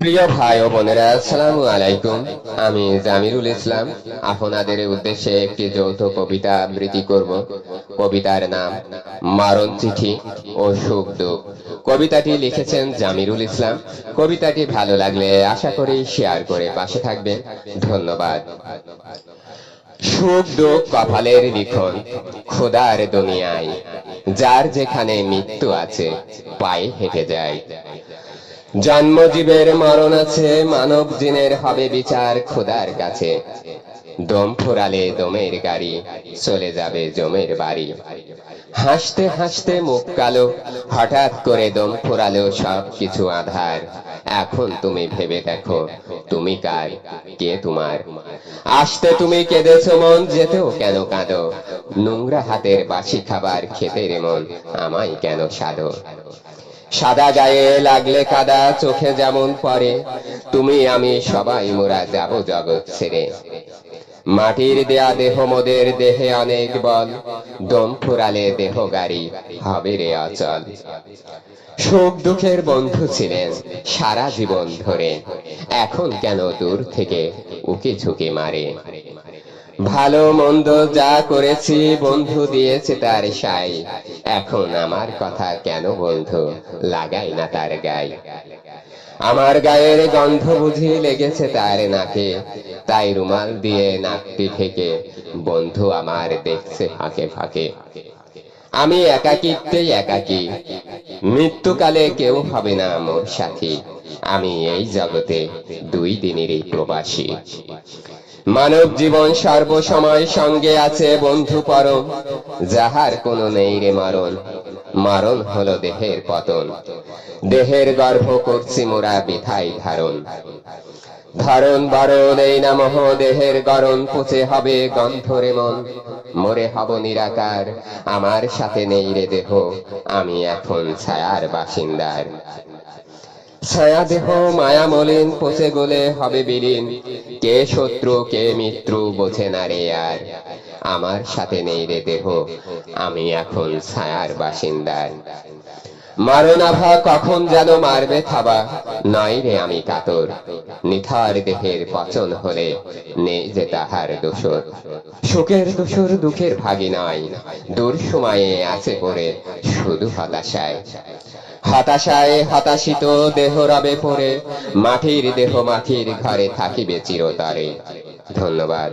প্রিয় ভাই ও বোনেরা, আসসালামু আলাইকুম। আমি জামিরুল ইসলাম। আপনাদের উদ্দেশ্যে একটি যৌথ কবিতা আবৃত্তি করব। কবিতার নাম মারণ চিঠি ও সুখ দুঃখ। কবিতাটি লিখেছেন জামিরুল ইসলাম। কবিতাটি ভালো লাগলে আশা করি শেয়ার করে পাশে থাকবেন। ধন্যবাদ। সুখ দুঃখ কপালের লিখন খোদার দুনিয়ায়। যার যেখানে মৃত্যু আছে, পায়ে হেঁটে যায়। জন্মজীবের মরণ আছে, মানব জিনের হবে বিচার খোদার কাছে। দম ফুরালে দমের গাড়ি, চলে যাবে জমের বাড়ি। হাসতে হাসতে মুখ কালো, হঠাৎ করে দম ফুরালো সব কিছু আধার। এখন তুমি ভেবে দেখো, তুমি কার, কে তোমার? আসতে তুমি কেঁদেছো মন, যেতেও কেন কাঁদো? নোংরা হাতের বাসি খাবার খেতে রে মন, আমায় কেন সাধো? সাদা গায়ে লাগলে কাদা, চোখে যেমন পরে তুমি আমি সবাই মোরা যাব জগৎ ছেড়ে। মাটির দেয়া দেহ মোদের দেহে অনেক বল, দম ফুরালে দেহ গাড়ি, হবে রে অচল। সুখ দুঃখের বন্ধু ছিলেন সারা জীবন ধরে, এখন কেন দূর থেকে উকি ঝুঁকি মারে? ভালো মন্দ যা করেছি, বন্ধু দিয়েছে তার সাই। এখন আমার কথা কেন বন্ধু? লাগাই না তার গায়ে আমার গায়ের গন্ধ বুঝি লেগেছে তার নাকে। তাই রুমাল দিয়ে নাকটি থেকে বন্ধু আমার দেখছে ফাঁকে ফাঁকে। আমি একাকিত্বেই একাকী। মৃত্যুকালে কেউ হবে না মোর সাথী। আমি এই জগতে দুই দিনেরই প্রবাসী। মানব জীবন সর্বসময় সঙ্গে আছে, বন্ধু পরম। যাহার কোনো নেই রে মারণ। মারণ হলো দেহের পতন। দেহের গর্ভ করছি মোরা বিথাই ধারণ। ধারণ বারণ এই নামহ, দেহের গরণ পচে হবে গন্ধরে মন। মরে হব নিরাকার, আমার সাথে নেই রে দেহ। আমি এখন ছায়ার বাসিন্দার। ছায়া দেহ মায়া মলিন পচে গলে হবে বিলীন। কে শত্রু, কে মিত্র বোঝে না রে আর। আমার সাথে নেই রে দেহ, আমি এখন ছায়ার বাসিন্দার মারণাভা কখন যেন মারবে থাবা। নয় রে আমি কাতর, নিথার দেহের পচন হলে নেই যে তাহার দোষর। সুখের দোষর, দুঃখের ভাগি নাই দূর সময়ে আছে পড়ে শুধু হতাশায়। হতাশায় হতাশিত দেহ রবে পড়ে মাটির দেহ মাটির ঘরে থাকিবে চিরতরে। ধন্যবাদ।